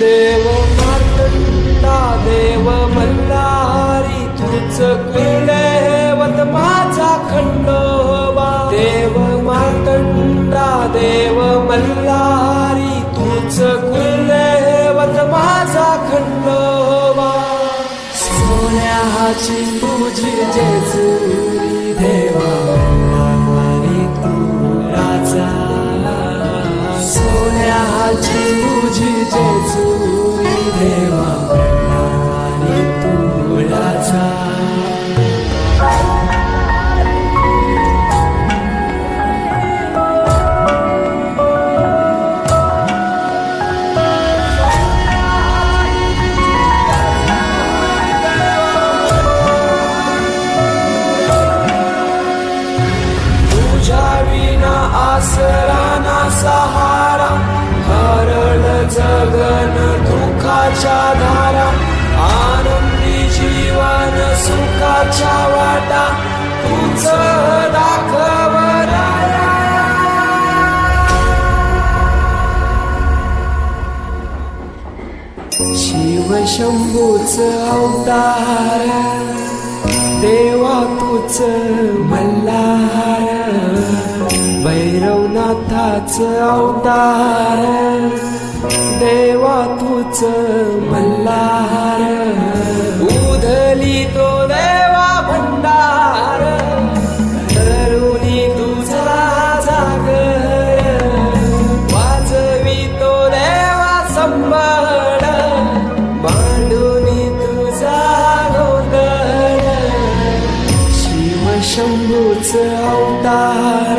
देव मातंता देव मल्हारी तूच कुलदैवत माझा खंडोबा देव मातंडा देव मल्ला दुःखाच्या धारा आनंदी जीवन सुखाच्या वाटा तुझ दाखव शिव शंभूच अवतार देवा तुझ मल्हार भैरवनाथाच अवतार देवा तुझ मल्हार. उधली तो देवा भंडार तरुणी तुझा जागर. वाजवी तो देवा संभाळ मांडूनी तुझा गोंधळ. शिव शंभूच अवतार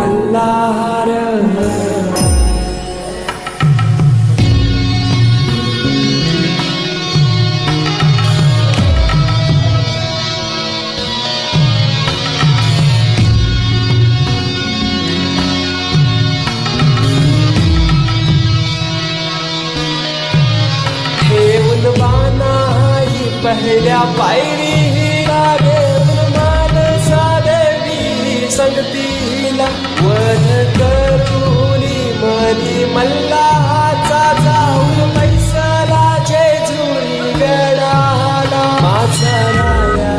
पहिल्या पायरी ही लागेल मानसा देवी संगतीला वध करून मनी मल्लाचा जाऊन पैसला जेजुरी गडाला. माझा राया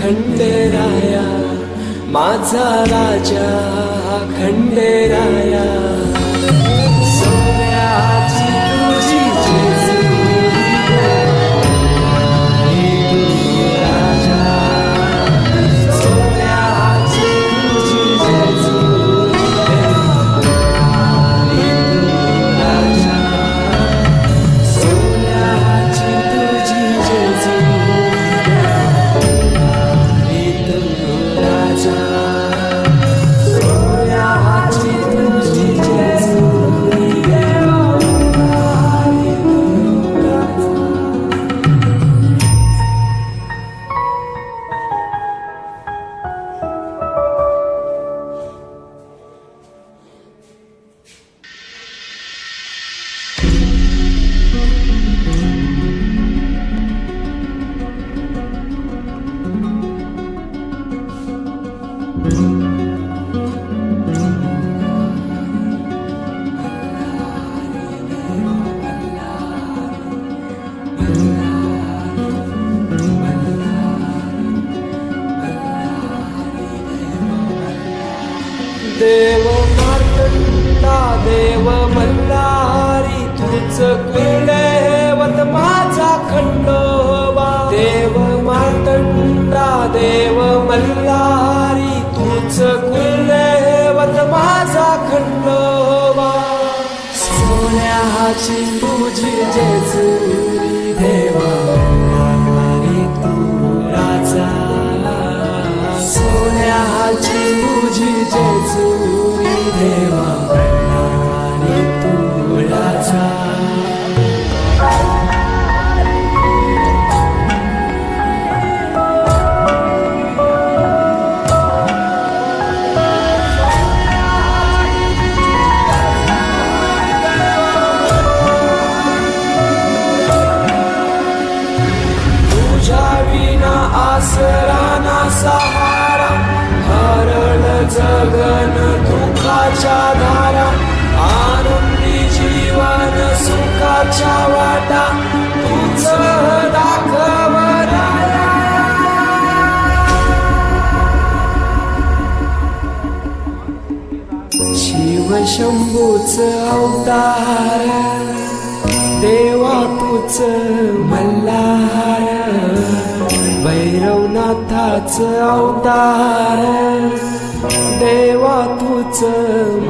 खंडेराया माझा राजा खंडेराया देव मार्तंडा देव मल्हारी तुझ कुलदैवत माझा खंडोबा देव मार्तंडा देव मल्हारी तुझ कुलदैवत माझा खंडोबा सोन्याची तुझी जेजुरी गगन दुःखाच्या धारा आनंदी जीवन सुखाच्या वाटा तुझ दाखव शिव शंभूच अवतार देवा तुच मल्हार भैरवनाथाच अवतार. देवा तूच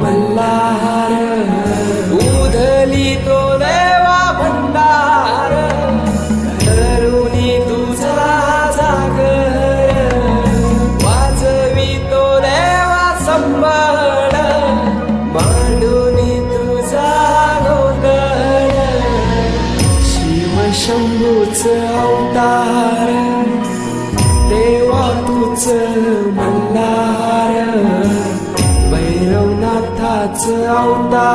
मल्हार मल्हार भैरवनाथाच अवतार